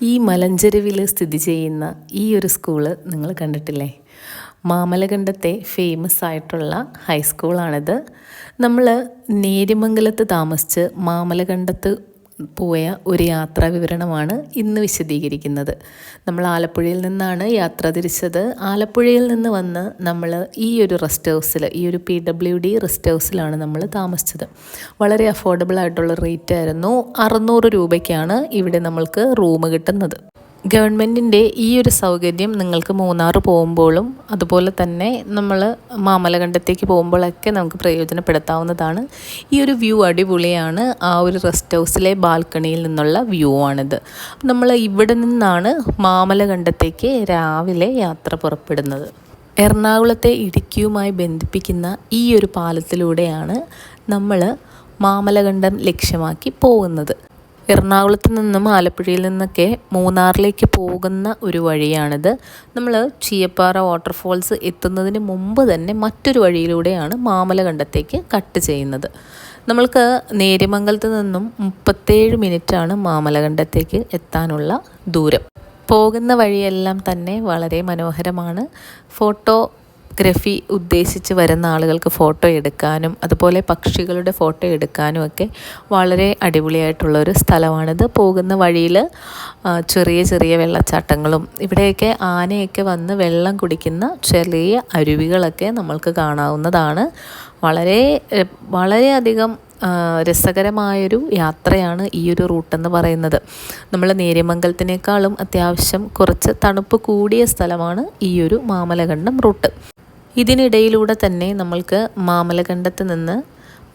ഈ മലഞ്ചെരുവിൽ സ്ഥിതി ചെയ്യുന്ന ഈ ഒരു സ്കൂൾ നിങ്ങൾ കണ്ടിട്ടില്ലേ? മാമലകണ്ഡത്തെ ഫേമസ് ആയിട്ടുള്ള ഹൈസ്കൂളാണിത് നമ്മൾ നേര്യമംഗലത്ത് താമസിച്ച് മാമലകണ്ഡത്ത് പോയ ഒരു യാത്രാ വിവരണമാണ് ഇന്ന് വിശദീകരിക്കുന്നത്. നമ്മൾ ആലപ്പുഴയിൽ നിന്നാണ് യാത്ര തിരിച്ചത്. ആലപ്പുഴയിൽ നിന്ന് വന്ന് നമ്മൾ ഈ ഒരു റെസ്റ്റ് ഹൗസിൽ ഈ ഒരു പി ഡബ്ല്യു ഡി റെസ്റ്റ് ഹൗസിലാണ് നമ്മൾ താമസിച്ചത്. വളരെ അഫോർഡബിൾ ആയിട്ടുള്ള റേറ്റ് ആയിരുന്നു. അറുന്നൂറ് രൂപയ്ക്കാണ് ഇവിടെ നമ്മൾക്ക് റൂം കിട്ടുന്നത്. ഗവൺമെന്റിന്റെ ഈ ഒരു സൗകര്യം നിങ്ങൾക്ക് മൂന്നാർ പോകുമ്പോഴും അതുപോലെ തന്നെ നമ്മൾ മാമലകണ്ഡത്തേക്ക് പോകുമ്പോഴൊക്കെ നമുക്ക് പ്രയോജനപ്പെടുത്താവുന്നതാണ്. ഈ ഒരു വ്യൂ അടിപൊളിയാണ്. ആ ഒരു റെസ്റ്റ് ഹൗസിലെ ബാൽക്കണിയിൽ നിന്നുള്ള വ്യൂ ആണിത്. നമ്മൾ ഇവിടെ നിന്നാണ് മാമലകണ്ഡത്തേക്ക് രാവിലെ യാത്ര പുറപ്പെടുന്നത്. എറണാകുളത്തെ ഇടുക്കിയുമായി ബന്ധിപ്പിക്കുന്ന ഈ ഒരു പാലത്തിലൂടെയാണ് നമ്മൾ മാമലകണ്ഠം ലക്ഷ്യമാക്കി പോകുന്നത്. എറണാകുളത്ത് നിന്നും ആലപ്പുഴയിൽ നിന്നൊക്കെ മൂന്നാറിലേക്ക് പോകുന്ന ഒരു വഴിയാണിത്. നമ്മൾ ചീയപ്പാറ വാട്ടർഫോൾസ് എത്തുന്നതിന് മുമ്പ് തന്നെ മറ്റൊരു വഴിയിലൂടെയാണ് മാമലകണ്ടത്തേക്ക് കട്ട് ചെയ്യുന്നത്. നമ്മൾക്ക് നേര്യമംഗലത്ത് നിന്നും മുപ്പത്തേഴ് മിനിറ്റാണ് മാമലകണ്ടത്തേക്ക് എത്താനുള്ള ദൂരം. പോകുന്ന വഴിയെല്ലാം തന്നെ വളരെ മനോഹരമാണ്. ഫോട്ടോ ഗ്രഫി ഉദ്ദേശിച്ച് വരുന്ന ആളുകൾക്ക് ഫോട്ടോ എടുക്കാനും അതുപോലെ പക്ഷികളുടെ ഫോട്ടോ എടുക്കാനും ഒക്കെ വളരെ അടിപൊളിയായിട്ടുള്ള ഒരു സ്ഥലമാണിത് പോകുന്ന വഴിയിൽ ചെറിയ ചെറിയ വെള്ളച്ചാട്ടങ്ങളും ഇവിടെയൊക്കെ ആനയൊക്കെ വന്ന് വെള്ളം കുടിക്കുന്ന ചെറിയ അരുവികളൊക്കെ നമ്മൾക്ക് കാണാവുന്നതാണ്. വളരെ വളരെയധികം രസകരമായൊരു യാത്രയാണ് ഈ ഒരു റൂട്ടെന്ന് പറയുന്നത്. നമ്മൾ നേര്യമംഗലത്തിനേക്കാളും അത്യാവശ്യം കുറച്ച് തണുപ്പ് കൂടിയ സ്ഥലമാണ് ഈ ഒരു മാമലകണ്ഠം റൂട്ട് ഇതിനിടയിലൂടെ തന്നെ നമ്മൾക്ക് മാമലകണ്ഠത്ത് നിന്ന്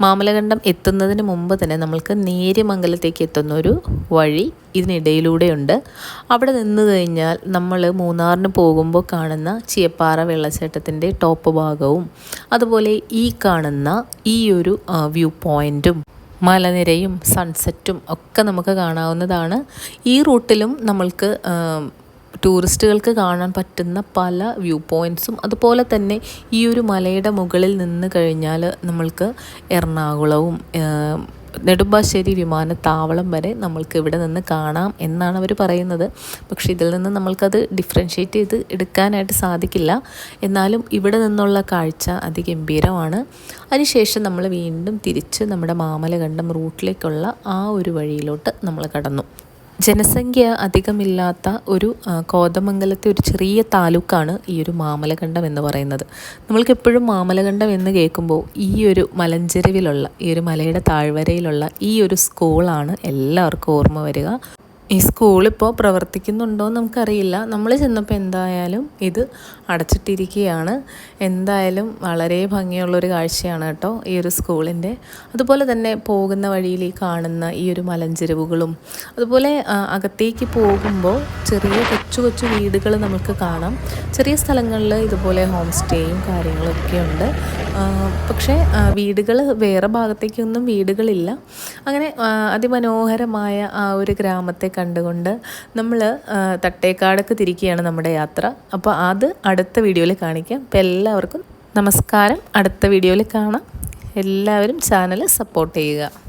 മാമലകണ്ഠം എത്തുന്നതിന് മുമ്പ് തന്നെ നമ്മൾക്ക് നേര്യമംഗലത്തേക്ക് എത്തുന്ന ഒരു വഴി ഇതിനിടയിലൂടെയുണ്ട്. അവിടെ നിന്ന് കഴിഞ്ഞാൽ നമ്മൾ മൂന്നാറിന് പോകുമ്പോൾ കാണുന്ന ചിയപ്പാറ വെള്ളച്ചാട്ടത്തിന്റെ ടോപ്പ് ഭാഗവും അതുപോലെ ഈ കാണുന്ന ഈ ഒരു വ്യൂ പോയിന്റും മലനിരയും സൺസെറ്റും ഒക്കെ നമുക്ക് കാണാവുന്നതാണ്. ഈ റൂട്ടിലും നമ്മൾക്ക് ടൂറിസ്റ്റുകൾക്ക് കാണാൻ പറ്റുന്ന പല വ്യൂ പോയിന്റ്സും അതുപോലെ തന്നെ ഈ ഒരു മലയുടെ മുകളിൽ നിന്ന് കഴിഞ്ഞാൽ നമ്മൾക്ക് എറണാകുളവും നെടുമ്പാശ്ശേരി വിമാനത്താവളം വരെ നമ്മൾക്ക് ഇവിടെ നിന്ന് കാണാം എന്നാണ് അവർ പറയുന്നത്. പക്ഷേ ഇതിൽ നിന്ന് നമ്മൾക്കത് ഡിഫറൻഷ്യേറ്റ് ചെയ്ത് എടുക്കാനായിട്ട് സാധിക്കില്ല. എന്നാലും ഇവിടെ നിന്നുള്ള കാഴ്ച അതിഗംഭീരമാണ്. അതിനുശേഷം നമ്മൾ വീണ്ടും തിരിച്ച് നമ്മുടെ മാമലകണ്ഠം റൂട്ടിലേക്കുള്ള ആ ഒരു വഴിയിലോട്ട് നമ്മൾ കടന്നു. ജനസംഖ്യ അധികമില്ലാത്ത ഒരു കോതമംഗലത്തെ ഒരു ചെറിയ താലൂക്കാണ് ഈ ഒരു മാമലകണ്ഠം എന്ന് പറയുന്നത്. നമ്മൾക്ക് എപ്പോഴും മാമലകണ്ഠം എന്ന് കേൾക്കുമ്പോൾ ഈ ഒരു മലഞ്ചെരുവിലുള്ള ഈ ഒരു മലയുടെ താഴ്വരയിലുള്ള ഈ ഒരു സ്കൂളാണ് എല്ലാവർക്കും ഓർമ്മ വരിക. ഈ സ്കൂളിപ്പോൾ പ്രവർത്തിക്കുന്നുണ്ടോ എന്ന് നമുക്കറിയില്ല. നമ്മൾ ചെന്നപ്പോൾ എന്തായാലും ഇത് അടച്ചിട്ടിരിക്കുകയാണ്. എന്തായാലും വളരെ ഭംഗിയുള്ളൊരു കാഴ്ചയാണ് കേട്ടോ ഈ ഒരു സ്കൂളിന്റെ. അതുപോലെ തന്നെ പോകുന്ന വഴിയിൽ ഈ കാണുന്ന ഈ ഒരു മലഞ്ചെരുവുകളും അതുപോലെ അകത്തേക്ക് പോകുമ്പോൾ ചെറിയ കൊച്ചു കൊച്ചു വീടുകൾ നമുക്ക് കാണാം. ചെറിയ സ്ഥലങ്ങളിൽ ഇതുപോലെ ഹോം സ്റ്റേയും കാര്യങ്ങളൊക്കെ ഉണ്ട്. പക്ഷേ വീടുകൾ വേറെ ഭാഗത്തേക്കൊന്നും വീടുകളില്ല. അങ്ങനെ അതിമനോഹരമായ ആ ഒരു ഗ്രാമത്തെ കണ്ടുകൊണ്ട് നമ്മൾ തട്ടേക്കാടൊക്കെ തിരിക്കുകയാണ് നമ്മുടെ യാത്ര. അപ്പോൾ അത് അടുത്ത വീഡിയോയിൽ കാണിക്കാം. അപ്പോൾ എല്ലാവർക്കും നമസ്കാരം. അടുത്ത വീഡിയോയിൽ കാണാം. എല്ലാവരും ചാനൽ സപ്പോർട്ട് ചെയ്യുക.